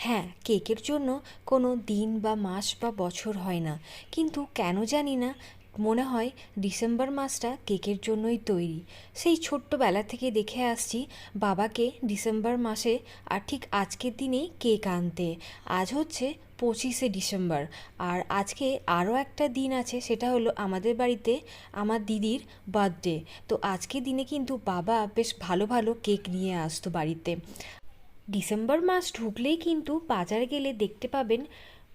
হ্যাঁ কেকের জন্য কোনো দিন বা মাস বা বছর হয় না। কিন্তু কেন জানি না, মনে হয় ডিসেম্বর মাসটা কেকের জন্যই তৈরি। সেই ছোট্টবেলা থেকে দেখে আসছি বাবাকে ডিসেম্বর মাসে আর ঠিক আজকের দিনেই কেক আনতে। আজ হচ্ছে পঁচিশে ডিসেম্বর। আর আজকে আরও একটা দিন আছে, সেটা হলো আমাদের বাড়িতে আমার দিদির বার্থডে। তো আজকের দিনে কিন্তু বাবা বেশ ভালো ভালো কেক নিয়ে আসতো বাড়িতে। ডিসেম্বর মাস ঢুকলেই কিন্তু বাজারে গেলে দেখতে পাবেন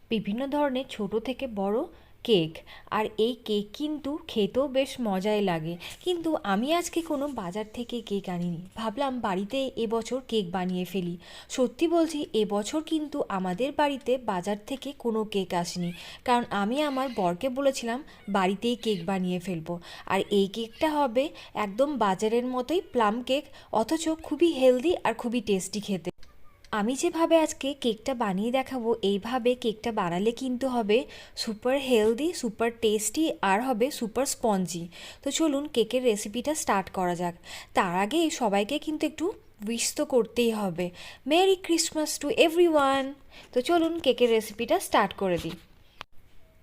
বিভিন্ন ধরনের ছোট থেকে বড় কেক। আর এই কেক কিন্তু খেতেও বেশ মজাই লাগে। কিন্তু আমি আজকে কোনো বাজার থেকে কেক আনিনি। ভাবলাম বাড়িতে এবছর কেক বানিয়ে ফেলি। সত্যি বলছি এবছর কিন্তু আমাদের বাড়িতে বাজার থেকে কোনো কেক আসেনি। কারণ আমি আমার বরকে বলেছিলাম, বাড়িতেই কেক বানিয়ে ফেলব। আর এই কেকটা হবে একদম বাজারের মতোই প্লাম কেক, অথচ খুবই হেলদি আর খুবই টেস্টি খেতে। আমি যেভাবে আজকে কেকটা বানিয়ে দেখাবো, এইভাবে কেকটা বানালে কিন্তু হবে সুপার হেলদি সুপার টেস্টি আর হবে সুপার স্পঞ্জি তো চলুন কেকের রেসিপিটা স্টার্ট করা যাক। তার আগে সবাইকে কিন্তু একটু উইশ তো করতেই হবে। মেরি ক্রিসমাস টু এভরি তো চলুন কেকের রেসিপিটা স্টার্ট করে দিই।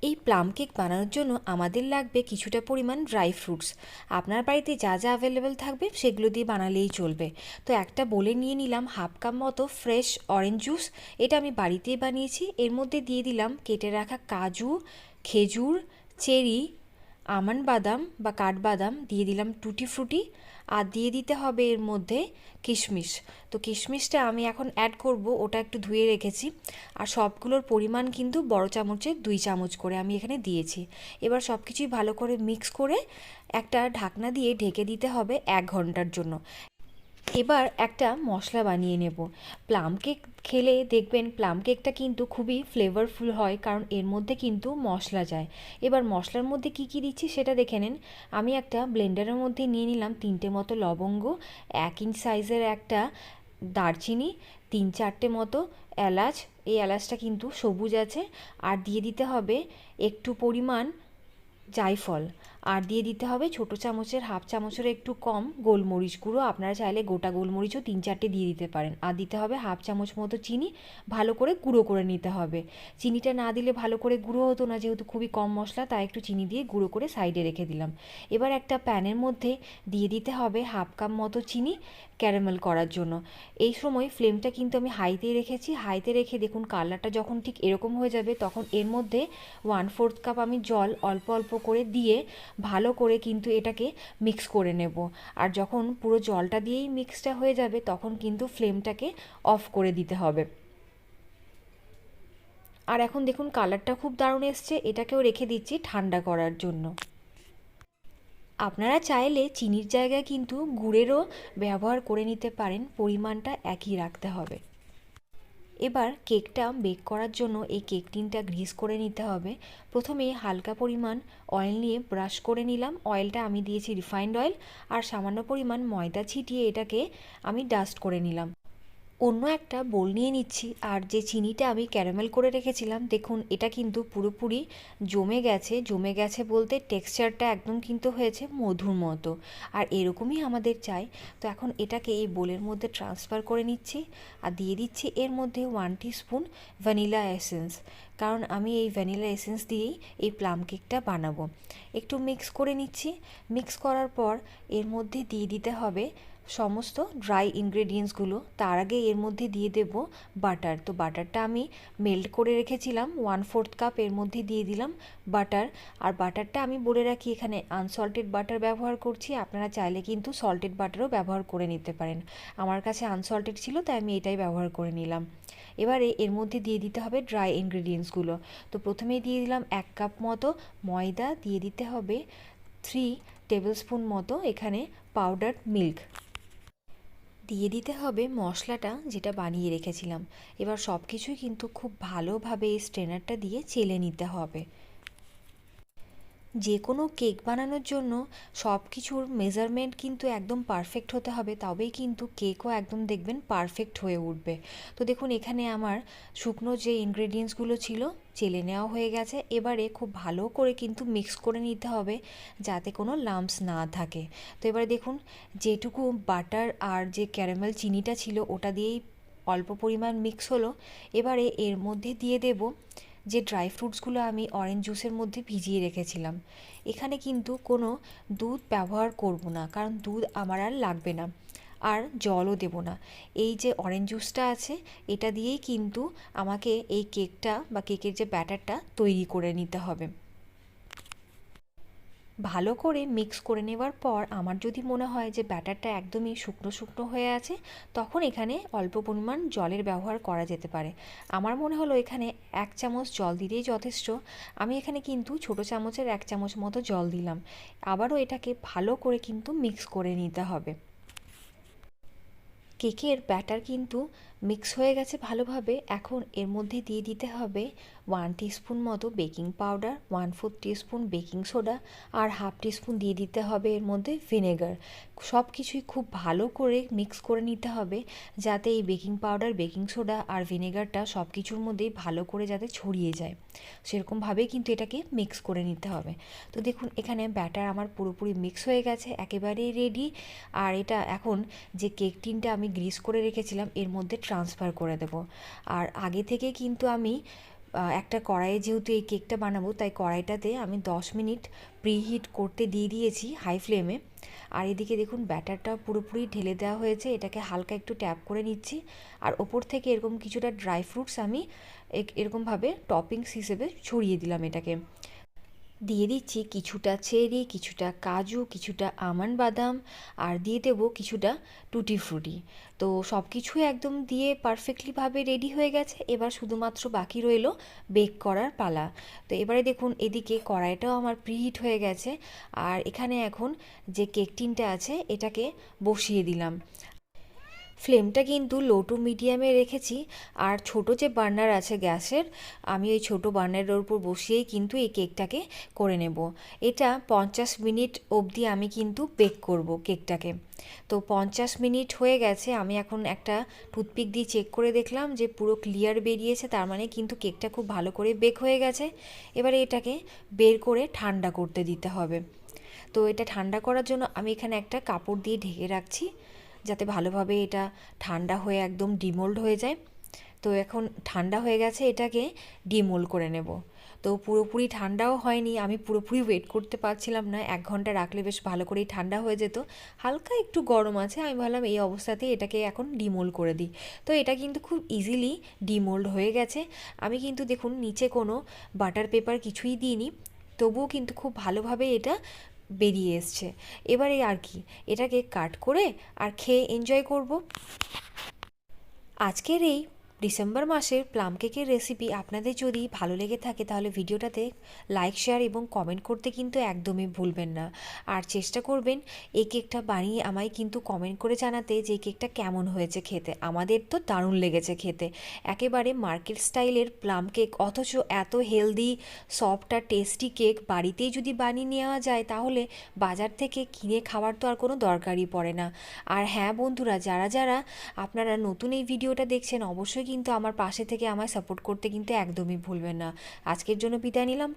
এই প্লাম কেক বানানোর জন্য আমাদের লাগবে কিছুটা পরিমাণ ড্রাই ফ্রুটস আপনার বাড়িতে যা যা অ্যাভেলেবেল থাকবে সেগুলো দিয়ে বানালেই চলবে। তো একটা বলে নিয়ে নিলাম হাফ কাপ মতো ফ্রেশ অরেঞ্জ জুস এটা আমি বাড়িতেই বানিয়েছি। এর মধ্যে দিয়ে দিলাম কেটে রাখা কাজু, খেজুর, চেরি আমন্ড বাদাম বা কাঠবাদাম দিয়ে দিলাম টুটি ফ্রুটি আর দিয়ে দিতে হবে এর মধ্যে কিশমিশ। তো কিশমিশটা আমি এখন অ্যাড করব, ওটা একটু ধুয়ে রেখেছি। আর সবগুলোর পরিমাণ কিন্তু বড় চামচে দুই চামচ করে আমি এখানে দিয়েছি। এবার সব কিছুই ভালো করে মিক্স করে একটা ঢাকনা দিয়ে ঢেকে দিতে হবে এক ঘণ্টার জন্য। এবার একটা মশলা বানিয়ে নেব। প্লাম কেক খেলে দেখবেন প্লাম কেকটা কিন্তু খুবই ফ্লেভারফুল হয়, কারণ এর মধ্যে কিন্তু মশলা যায়। এবার মশলার মধ্যে কি কি দিচ্ছি সেটা দেখে নিন। আমি একটা ব্লেন্ডারের মধ্যে নিয়ে নিলাম তিনটে মতো লবঙ্গ, এক ইঞ্চ সাইজের একটা দারচিনি, তিন চারটে মতো এলাচ। এই এলাচটা কিন্তু সবুজ আছে। আর দিয়ে দিতে হবে একটু পরিমাণ জায়ফল। আর দিয়ে দিতে হবে ছোটো চামচের, হাফ চামচের একটু কম গোলমরিচ গুঁড়ো। আপনারা চাইলে গোটা গোলমরিচও তিন চারটে দিয়ে দিতে পারেন। আর দিতে হবে হাফ চামচ মতো চিনি, ভালো করে গুঁড়ো করে নিতে হবে। চিনিটা না দিলে ভালো করে গুঁড়ো হতো না, যেহেতু খুবই কম মশলা, তাই একটু চিনি দিয়ে গুঁড়ো করে সাইডে রেখে দিলাম। এবার একটা প্যানের মধ্যে দিয়ে দিতে হবে হাফ কাপ মতো চিনি ক্যারামেল করার জন্য। এই সময় ফ্লেমটা কিন্তু আমি হাইতেই রেখেছি। হাইতে রেখে দেখুন কালারটা যখন ঠিক এরকম হয়ে যাবে, তখন এর মধ্যে ওয়ান ফোর্থ কাপ আমি জল অল্প অল্প করে দিয়ে ভালো করে কিন্তু এটাকে মিক্স করে নেব। আর যখন পুরো জলটা দিয়েই মিক্সটা হয়ে যাবে, তখন কিন্তু ফ্লেমটাকে অফ করে দিতে হবে। আর এখন দেখুন কালারটা খুব দারুণ এসছে, এটাকেও রেখে দিচ্ছি ঠান্ডা করার জন্য। আপনারা চাইলে চিনির জায়গায় কিন্তু গুড়েরও ব্যবহার করে নিতে পারেন, পরিমাণটা একই রাখতে হবে। এবার কেকটা বেক করার জন্য এই কেক টিনটা গ্রিস করে নিতে হবে। প্রথমে হালকা পরিমাণ অয়েল নিয়ে ব্রাশ করে নিলাম। অয়েলটা আমি দিয়েছি রিফাইন্ড অয়েল আর সামান্য পরিমাণ ময়দা ছিটিয়ে এটাকে আমি ডাস্ট করে নিলাম। অন্য একটা বোল নিয়ে নিচ্ছি। আর যে চিনিটা আমি ক্যারামেল করে রেখেছিলাম, দেখুন, এটা কিন্তু পুরোপুরি জমে গেছে। জমে গেছে বলতে টেক্সচারটা একদম কিন্তু হয়েছে মধুর মতো। আর এরকমই আমাদের চাই। তো এখন এটাকে এই বোলের মধ্যে ট্রান্সফার করে নিচ্ছি। আর দিয়ে দিচ্ছি এর মধ্যে ওয়ান স্পুন ভ্যানিলা এসেন্স কারণ আমি এই ভ্যানিলা এসেন্স দিয়েই এই প্লাম কেকটা বানাবো। একটু মিক্স করে নিচ্ছি। মিক্স করার পর এর মধ্যে দিয়ে দিতে হবে সমস্ত ড্রাই ইনগ্রেডিয়েন্টসগুলো তার আগে এর মধ্যে দিয়ে দেব বাটার তো বাটারটা আমি মেল্ট করে রেখেছিলাম ওয়ান ফোর্থ কাপ এর মধ্যে দিয়ে দিলাম বাটার আর বাটারটা আমি বলে রাখি, এখানে আনসল্টেড বাটার ব্যবহার করছি, আপনারা চাইলে কিন্তু সল্টেড বাটারও ব্যবহার করে নিতে পারেন। আমার কাছে আনসল্টেড ছিল, তাই আমি এটাই ব্যবহার করে নিলাম। এবারে এর মধ্যে দিয়ে দিতে হবে ড্রাই ইনগ্রেডিয়েন্টসগুলো তো প্রথমেই দিয়ে দিলাম এক কাপ মতো ময়দা, দিয়ে দিতে হবে থ্রি টেবিল স্পুন মতো এখানে পাউডার মিল্ক দিয়ে দিতে হবে মশলাটা যেটা বানিয়ে রেখেছিলাম। এবার সব কিছুই কিন্তু খুব ভালোভাবে এই স্ট্রেনারটা দিয়ে চেলে নিতে হবে। যে কোনো কেক বানানোর জন্য সব কিছুর মেজারমেন্ট কিন্তু একদম পারফেক্ট হতে হবে, তবেই কিন্তু কেকও একদম দেখবেন পারফেক্ট হয়ে উঠবে। তো দেখুন, এখানে আমার শুকনো যে ইনগ্রেডিয়েন্টসগুলো ছিল, চেলে নেওয়া হয়ে গেছে। এবারে খুব ভালো করে কিন্তু মিক্স করে নিতে হবে, যাতে কোনো লাম্পস না থাকে। তো এবারে দেখুন, যেটুকু বাটার আর যে ক্যারামেল চিনিটা ছিল, ওটা দিয়েই অল্প পরিমাণ মিক্স হলো। এবারে এর মধ্যে দিয়ে দেব যে ড্রাই ফ্রুটসগুলো আমি অরেঞ্জ জুসের মধ্যে ভিজিয়ে রেখেছিলাম। এখানে কিন্তু কোনো দুধ ব্যবহার করব না, কারণ দুধ আমার আর লাগবে না, আর জলও দেব না। এই যে অরেঞ্জ জুসটা আছে, এটা দিয়েই কিন্তু আমাকে এই কেকটা বা কেকের যে ব্যাটারটা তৈরি করে নিতে হবে। ভালো করে মিক্স করে নেওয়ার পর আমার যদি মনে হয় যে ব্যাটারটা একদমই শুকনো শুকনো হয়ে আছে, তখন এখানে অল্প পরিমাণ জলের ব্যবহার করা যেতে পারে। আমার মনে হলো এখানে এক চামচ জল দিলেই যথেষ্ট। আমি এখানে কিন্তু ছোটো চামচের এক চামচ মতো জল দিলাম। আবারও এটাকে ভালো করে কিন্তু মিক্স করে নিতে হবে। কেকের ব্যাটার কিন্তু মিক্স হয়ে গেছে ভালোভাবে। এখন এর মধ্যে দিয়ে দিতে হবে ওয়ান টিস্পুন মতো baking powder one fourth teaspoon baking soda আর হাফ টিস্পুন দিয়ে দিতে হবে এর মধ্যে ভিনেগার সব কিছুই খুব ভালো করে মিক্স করে নিতে হবে যাতে এই বেকিং পাউডার বেকিং সোডা আর ভিনেগারটা সব কিছুর মধ্যেই ভালো করে যাতে ছড়িয়ে যায়। সেরকমভাবেই কিন্তু এটাকে মিক্স করে নিতে হবে। তো দেখুন, এখানে ব্যাটার আমার পুরোপুরি মিক্স হয়ে গেছে, একেবারেই রেডি আর এটা এখন যে কেক টিনটা আমি গ্রিস করে রেখেছিলাম, এর মধ্যে ট্রান্সফার করে দেব। আর আগে থেকে কিন্তু আমি একটা কড়াইয়ে যেহেতু এই কেকটা বানাবো, তাই কড়াইটাতে আমি দশ মিনিট প্রিহিট করতে দিয়ে দিয়েছি হাই ফ্লেমে আর এদিকে দেখুন ব্যাটারটা পুরোপুরি ঢেলে দেওয়া হয়েছে, এটাকে হালকা একটু ট্যাপ করে নিচ্ছি। আর ওপর থেকে এরকম কিছুটা ড্রাই ফ্রুটস আমি এরকমভাবে টপিংস হিসেবে ছড়িয়ে দিলাম এটাকে। দিয়ে দিচ্ছি কিছুটা চেরি, কিছুটা কাজু, কিছুটা আমন্ড বাদাম আর দিয়ে দেবো কিছুটা টুটি ফ্রুটি। তো সব কিছুই একদম দিয়ে পারফেক্টলিভাবে রেডি হয়ে গেছে। এবার শুধুমাত্র বাকি রইল বেক করার পালা। তো এবারে দেখুন, এদিকে কড়াইটাও আমার প্রিহিট হয়ে গেছে। আর এখানে এখন যে কেক টিনটা আছে, এটাকে বসিয়ে দিলাম। ফ্লেমটা কিন্তু লো টু মিডিয়ামে রেখেছি। আর ছোট যে বার্নার আছে গ্যাসের, আমি ওই ছোট বার্নারের উপর বসিয়েই কিন্তু এই কেকটাকে করে নেব। এটা পঞ্চাশ মিনিট অবধি আমি কিন্তু বেক করব কেকটাকে। তো পঞ্চাশ মিনিট হয়ে গেছে, আমি এখন একটা টুথপিক দিয়ে চেক করে দেখলাম যে পুরো ক্লিয়ার বেরিয়েছে, তার মানে কিন্তু কেকটা খুব ভালো করে বেক হয়ে গেছে। এবারে এটাকে বের করে ঠান্ডা করতে দিতে হবে। তো এটা ঠান্ডা করার জন্য আমি এখানে একটা কাপড় দিয়ে ঢেকে রাখছি। যাতে ভালোভাবে এটা ঠান্ডা হয়ে একদম ডিমোল্ড হয়ে যায়। তো এখন ঠান্ডা হয়ে গেছে এটাকে ডিমোল্ড করে নেব। তো পুরোপুরি ঠান্ডাও হয়নি, আমি পুরোপুরি ওয়েট করতে পারছিলাম না, এক ঘণ্টা রাখলে বেশ ভালো করেই ঠান্ডা হয়ে যেত। হালকা একটু গরম আছে, আমি ভাবলাম এই অবস্থাতেই এটাকে এখন ডিমোল্ড করে দিই। তো এটা কিন্তু খুব ইজিলি ডিমোল্ড হয়ে গেছে। আমি কিন্তু দেখুন, নিচে কোনো বাটার পেপার কিছুই দিইনি। তবুও কিন্তু খুব ভালোভাবে এটা বেরিয়ে এসছে। এবারে আর কি এটাকে কাট করে আর খেয়ে এনজয় করব। আজকের এই ডিসেম্বর মাসের প্লাম কেকের রেসিপি আপনাদের যদি ভালো লেগে থাকে তাহলে ভিডিওটাতে লাইক শেয়ার এবং কমেন্ট করতে কিন্তু একদমই ভুলবেন না। আর চেষ্টা করবেন এই কেকটা বানিয়ে আমায় কিন্তু কমেন্ট করে জানাতে যে কেকটা কেমন হয়েছে খেতে। আমাদের তো দারুণ লেগেছে খেতে। একেবারে মার্কেট স্টাইলের প্লাম কেক, অথচ এত হেলদি সফট আর টেস্টি কেক বাড়িতেই যদি বানিয়ে নেওয়া যায় তাহলে বাজার থেকে কিনে খাওয়ার তো আর কোনো দরকারই পড়ে না। আর হ্যাঁ বন্ধুরা, যারা যারা আপনারা নতুন এই ভিডিওটা দেখছেন, অবশ্যই কিন্তু আমার পাশে থেকে আমায় সাপোর্ট করতে কিন্তু একদমই ভুলবেন না। আজকের জন্য বিদায় নিলাম